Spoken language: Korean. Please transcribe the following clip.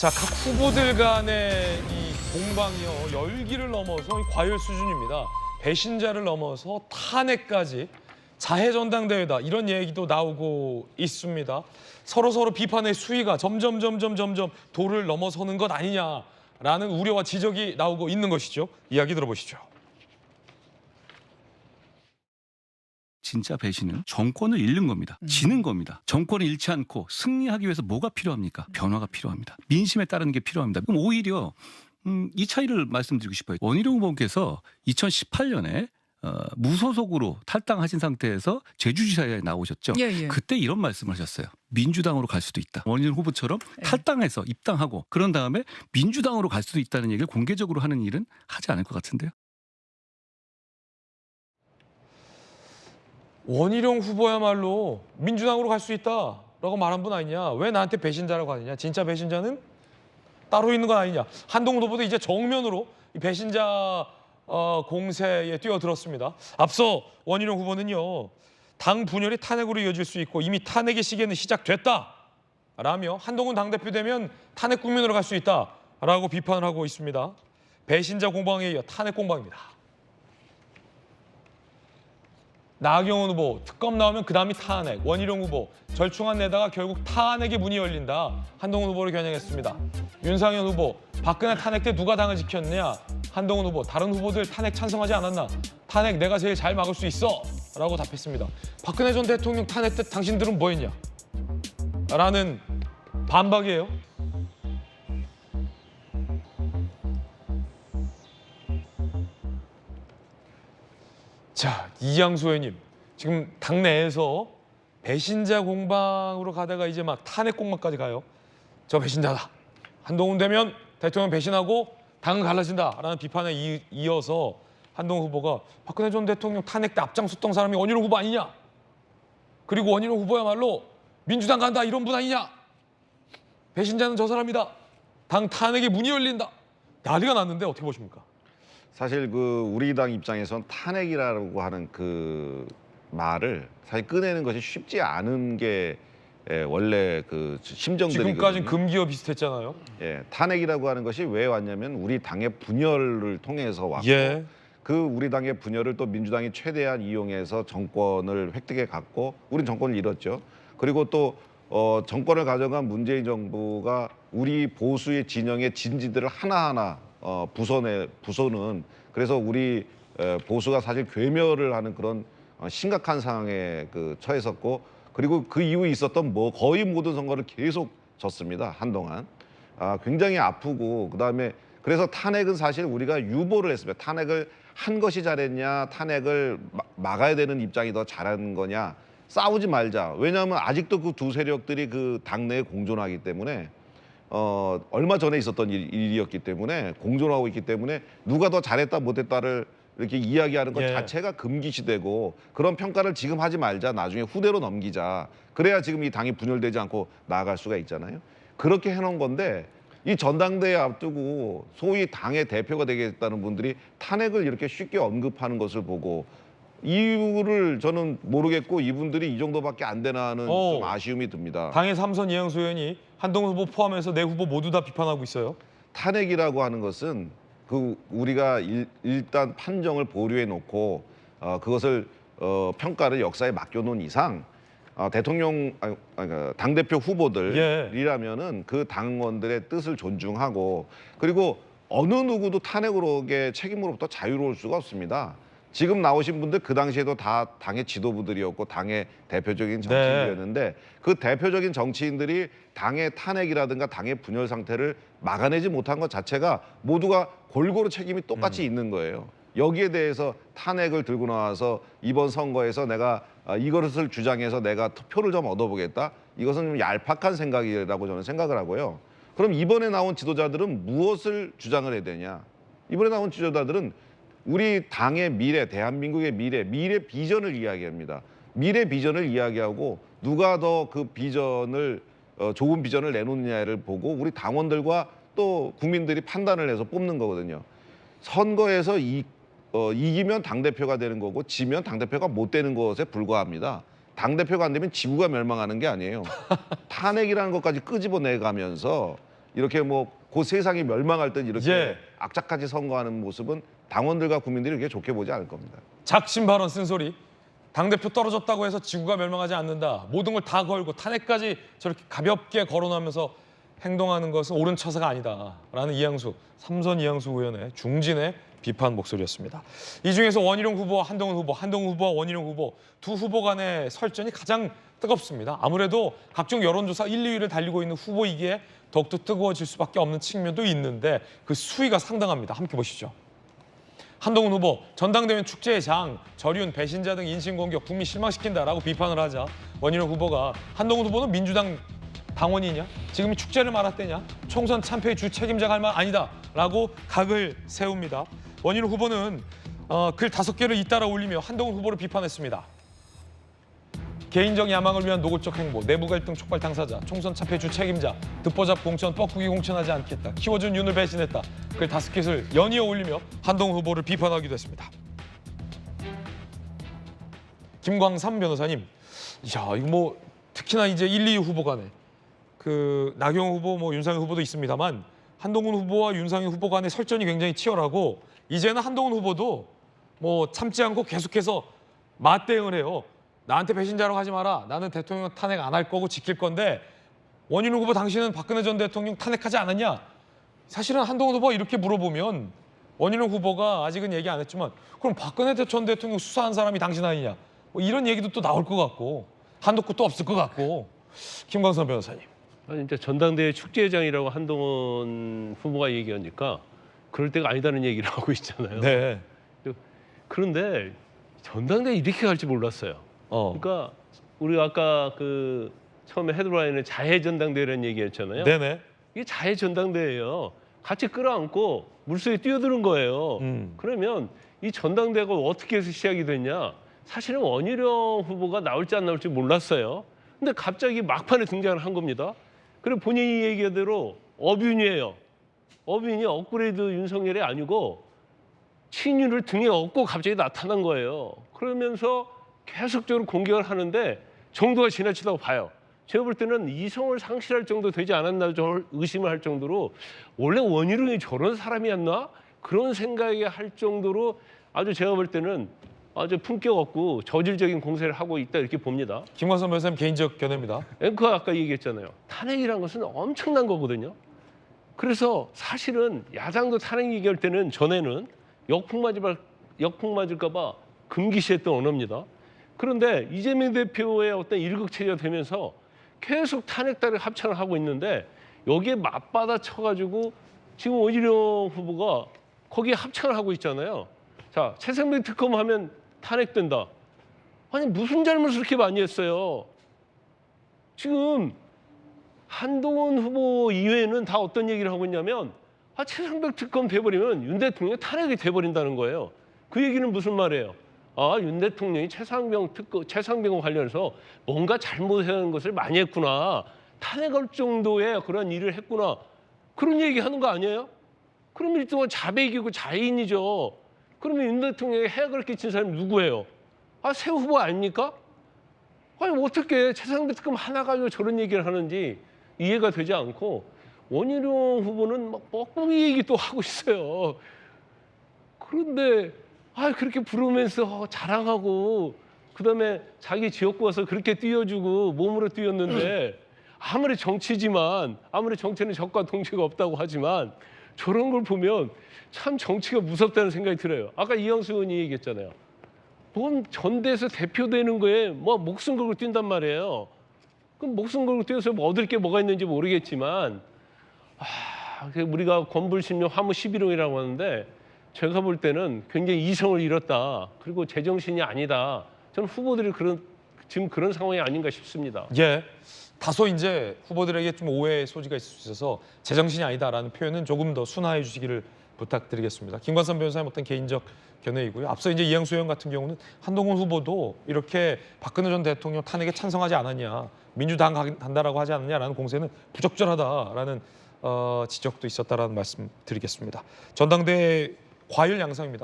자, 각 후보들 간의 이 공방이요 열기를 넘어서 이 과열 수준입니다. 배신자를 넘어서 탄핵까지 자해 전당대회다 이런 얘기도 나오고 있습니다. 서로 서로 비판의 수위가 점점 점점 점점 도를 넘어서는 것 아니냐라는 우려와 지적이 나오고 있는 것이죠. 이야기 들어보시죠. 진짜 배신은 정권을 잃는 겁니다. 지는 겁니다. 정권을 잃지 않고 승리하기 위해서 뭐가 필요합니까? 변화가 필요합니다. 민심에 따르는 게 필요합니다. 그럼 오히려 음, 이 차이를 말씀드리고 싶어요. 원희룡 후보께서 2018년에 어, 무소속으로 탈당하신 상태에서 제주지사에 나오셨죠. 예, 예. 그때 이런 말씀을 하셨어요. 민주당으로 갈 수도 있다. 원희룡 후보처럼 예. 탈당해서 입당하고 그런 다음에 민주당으로 갈 수도 있다는 얘기를 공개적으로 하는 일은 하지 않을 것 같은데요. 원희룡 후보야말로 민주당으로 갈 수 있다라고 말한 분 아니냐? 왜 나한테 배신자라고 하느냐? 진짜 배신자는 따로 있는 건 아니냐? 한동훈 후보도 이제 정면으로 이 배신자 어, 공세에 뛰어들었습니다. 앞서 원희룡 후보는요. 당 분열이 탄핵으로 이어질 수 있고 이미 탄핵의 시기는 시작됐다. 라며 한동훈 당대표 되면 탄핵 국면으로 갈 수 있다라고 비판을 하고 있습니다. 배신자 공방에 이어 탄핵 공방입니다. 나경원 후보 특검 나오면 그 다음이 탄핵 원희룡 후보. 절충안 내다가 결국 탄핵의 문이 열린다. 한동훈 후보를 겨냥했습니다. 윤상현 후보 박근혜 탄핵 때 누가 당을 지켰느냐? 한동훈 후보 다른 후보들 탄핵 찬성하지 않았나? 탄핵 내가 제일 잘 막을 수 있어? 라고 답했습니다. 박근혜 전 대통령 탄핵 때 당신들은 뭐 했냐? 라는 반박이에요 자, 이양수 의원님. 지금 당내에서 배신자 공방으로 가다가 이제 막 탄핵 공방까지 가요. 저 배신자다. 한동훈 되면 대통령 배신하고 당은 갈라진다라는 비판에 이- 이어서 한동훈 후보가 박근혜 전 대통령 탄핵 때 앞장섰던 사람이 원희룡 후보 아니냐? 그리고 원희룡 후보야말로 민주당 간다 이런 분 아니냐? 배신자는 저 사람이다. 당 탄핵의 문이 열린다. 난리가 났는데 어떻게 보십니까? 사실 그 우리 당 입장에선 탄핵이라고 하는 그 말을 사실 꺼내는 것이 쉽지 않은 게 예, 원래 그 심정들이거든요. 지금까지는 금기어 비슷했잖아요. 예, 탄핵이라고 하는 것이 왜 왔냐면 우리 당의 분열을 통해서 왔고 예. 그 우리 당의 분열을 또 민주당이 최대한 이용해서 정권을 획득해 갔고 우린 정권을 잃었죠. 그리고 또 어, 정권을 가져간 문재인 정부가 우리 보수의 진영의 진지들을 하나하나 어, 부숴내 부숴는 그래서 우리 에, 보수가 사실 괴멸을 하는 그런 어, 심각한 상황에 그 처했었고 그리고 그 이후에 있었던 뭐 거의 모든 선거를 계속 졌습니다 한동안 아, 굉장히 아프고 그 다음에 그래서 탄핵은 사실 우리가 유보를 했습니다. 탄핵을 한 것이 잘했냐, 탄핵을 마- 막아야 되는 입장이 더 잘한 거냐, 싸우지 말자. 왜냐하면 아직도 그 두 세력들이 그 당내에 공존하기 때문에 어, 얼마 전에 있었던 일, 일이었기 때문에 공존하고 있기 때문에 누가 더 잘했다 못했다를 이렇게 이야기하는 것 예. 자체가 금기시되고 그런 평가를 지금 하지 말자 나중에 후대로 넘기자 그래야 지금 이 당이 분열되지 않고 나아갈 수가 있잖아요 그렇게 해놓은 건데 이 전당대회 앞두고 소위 당의 대표가 되겠다는 분들이 탄핵을 이렇게 쉽게 언급하는 것을 보고 이유를 저는 모르겠고 이분들이 이 정도밖에 안 되나는 오. 좀 아쉬움이 듭니다. 당의 삼선 이양수 의원이 한동훈 후보 포함해서 내 후보 모두 다 비판하고 있어요. 탄핵이라고 하는 것은 그 우리가 일, 일단 판정을 보류해 놓고 어, 그것을 어, 평가를 역사에 맡겨놓은 이상 어, 대통령 당 대표 후보들이라면은 그 당원들의 뜻을 존중하고 그리고 어느 누구도 탄핵으로의 책임으로부터 자유로울 수가 없습니다. 지금 나오신 분들 그 당시에도 다 당의 지도부들이었고 당의 대표적인 정치인들이었는데 그 대표적인 정치인들이 당의 탄핵이라든가 당의 분열 상태를 막아내지 못한 것 자체가 모두가 골고루 책임이 똑같이 있는 거예요. 여기에 대해서 탄핵을 들고 나와서 이번 선거에서 내가 아, 이것을 주장해서 내가 투표를 좀 얻어보겠다. 이것은 좀 얄팍한 생각이라고 저는 생각을 하고요. 그럼 이번에 나온 지도자들은 무엇을 주장을 해야 되냐? 이번에 나온 지도자들은 우리 당의 미래, 대한민국의 미래, 미래 비전을 이야기합니다. 미래 비전을 이야기하고 누가 더 그 비전을 어, 좋은 비전을 내놓느냐를 보고 우리 당원들과 또 국민들이 판단을 해서 뽑는 거거든요. 선거에서 이, 어, 이기면 당대표가 되는 거고 지면 당대표가 못 되는 것에 불과합니다. 당대표가 안 되면 지구가 멸망하는 게 아니에요. 탄핵이라는 것까지 끄집어내 가면서 이렇게 뭐 그 세상이 멸망할 듯 이렇게 예. 악착같이 선거하는 모습은 당원들과 국민들이 그렇게 좋게 보지 않을 겁니다. 작심 발언 쓴소리. 당대표 떨어졌다고 해서 지구가 멸망하지 않는다. 모든 걸 다 걸고 탄핵까지 저렇게 가볍게 거론하면서 행동하는 것은 옳은 처사가 아니다 라는 이양수 삼선 이양수 의원의 중진의 비판 목소리였습니다. 이 중에서 원희룡 후보와 한동훈 후보, 한동훈 후보와 원희룡 후보 두 후보 간의 설전이 가장 뜨겁습니다. 아무래도 각종 여론조사 1, 2위를 달리고 있는 후보이기에 더욱더 뜨거워질 수밖에 없는 측면도 있는데 그 수위가 상당합니다. 함께 보시죠. 한동훈 후보 전당대회 축제의 장 저륜 배신자 등 인신공격 국민 실망시킨다라고 비판을 하자. 원희룡 후보가 한동훈 후보는 민주당 당원이냐? 지금이 축제를 말할 때냐? 총선 참패의 주 책임자가 할 말 아니다라고 각을 세웁니다. 원희룡 후보는 어, 글 다섯 개를 잇따라 올리며 한동훈 후보를 비판했습니다 개인적 야망을 위한 노골적 행보, 내부 갈등 촉발 당사자, 총선 참패 주 책임자, 듣보잡 공천, 뻐꾸기 공천하지 않겠다, 키워준 윤을 배신했다. 글 다섯 개를 연이어 올리며 한동훈 후보를 비판하기도 했습니다. 김광삼 변호사님, 야 이거 뭐 특히나 이제 1, 2 후보 간에 그 나경원 후보, 뭐 윤상현 후보도 있습니다만 한동훈 후보와 윤상현 후보 간의 설전이 굉장히 치열하고 이제는 한동훈 후보도 뭐 참지 않고 계속해서 맞대응을 해요. 나한테 배신자라고 하지 마라. 나는 대통령 탄핵 안 할 거고 지킬 건데 원희룡 후보 당신은 박근혜 전 대통령 탄핵하지 않았냐? 사실은 한동훈 후보가 이렇게 물어보면 원희룡 후보가 아직은 얘기 안 했지만 그럼 박근혜 전 대통령 수사한 사람이 당신 아니냐? 뭐 이런 얘기도 또 나올 것 같고 한도 끝도 없을 것 같고 김광선 변호사님. 아니 이제 전당대회 축제장이라고 한동훈 후보가 얘기하니까 그럴 때가 아니다는 얘기를 하고 있잖아요. 네. 그런데 전당대회 이렇게 갈지 몰랐어요. 어. 그러니까 우리가 아까 그 처음에 헤드라인에 자해 전당대회라는 얘기했잖아요. 네네. 이게 자해 전당대회예요. 같이 끌어안고 물속에 뛰어드는 거예요. 음. 그러면 이 전당대회가 어떻게 해서 시작이 됐냐? 사실은 원희룡 후보가 나올지 안 나올지 몰랐어요. 근데 갑자기 막판에 등장을 한 겁니다. 그리고 본인이 얘기하대로 어뷰이에요. 어뷰이 업그레이드 윤석열이 아니고 친윤을 등에 업고 갑자기 나타난 거예요. 그러면서 계속적으로 공격을 하는데 정도가 지나치다고 봐요. 제가 볼 때는 이성을 상실할 정도 되지 않았나 저 의심을 할 정도로 원래 원희룡이 저런 사람이었나 그런 생각이 할 정도로 아주 제가 볼 때는 아주 품격 없고 저질적인 공세를 하고 있다 이렇게 봅니다. 김광선 변호사님 개인적 견해입니다. 앵커가 아까 얘기했잖아요. 탄핵이라는 것은 엄청난 거거든요. 그래서 사실은 야당도 탄핵 얘기할 때는 전에는 역풍 맞을 역풍 맞을까 봐 금기시했던 언어입니다. 그런데 이재명 대표의 어떤 일극체제가 되면서 계속 탄핵다를 합창을 하고 있는데 여기에 맞받아 쳐가지고 지금 원희룡 후보가 거기에 합창을 하고 있잖아요. 자 최상병 특검 하면 탄핵된다. 아니 무슨 잘못을 그렇게 많이 했어요? 지금 한동훈 후보 이외에는 다 어떤 얘기를 하고 있냐면 아, 최상병 특검 돼버리면 윤 대통령 탄핵이 돼버린다는 거예요. 그 얘기는 무슨 말이에요? 아, 윤 대통령이 최상병 특검, 최상병과 관련해서 뭔가 잘못한 것을 많이 했구나. 탄핵할 정도의 그런 일을 했구나. 그런 얘기 하는 거 아니에요? 그러면 일종의 자백이고 자인이죠. 그러면 윤 대통령이 해악을 끼친 사람이 누구예요? 아, 새 후보 아닙니까? 아니 어떻게 최상병 특검 하나 가지고 저런 얘기를 하는지 이해가 되지 않고 원희룡 후보는 막 뻐꾸기 얘기 또 하고 있어요. 그런데 아 그렇게 부르면서 자랑하고 그다음에 자기 지역구 와서 그렇게 뛰어주고 몸으로 뛰었는데 아무리 정치지만 아무리 정치는 적과 동지가 없다고 하지만 저런 걸 보면 참 정치가 무섭다는 생각이 들어요. 아까 이영수 의원이 얘기했잖아요. 뭔 전대에서 대표되는 거에 뭐 목숨 걸고 뛴단 말이에요. 그럼 목숨 걸고 뛰어서 뭐 얻을 게 뭐가 있는지 모르겠지만 아, 그 우리가 권불신료 화무 11호이라고 하는데 제가 볼 때는 굉장히 이성을 잃었다. 그리고 제정신이 아니다. 저는 후보들이 그런 지금 그런 상황이 아닌가 싶습니다. 예. 다소 이제 후보들에게 좀 오해의 소지가 있을 수 있어서 제정신이 아니다라는 표현은 조금 더 순화해 주시기를 부탁드리겠습니다. 김관선 변호사님 어떤 개인적 견해이고요. 앞서 이제 이양수 의원 같은 경우는 한동훈 후보도 이렇게 박근혜 전 대통령 탄핵에 찬성하지 않았냐, 민주당 간다라고 하지 않느냐라는 공세는 부적절하다라는 어, 지적도 있었다라는 말씀 드리겠습니다. 전당대 과열 양상입니다.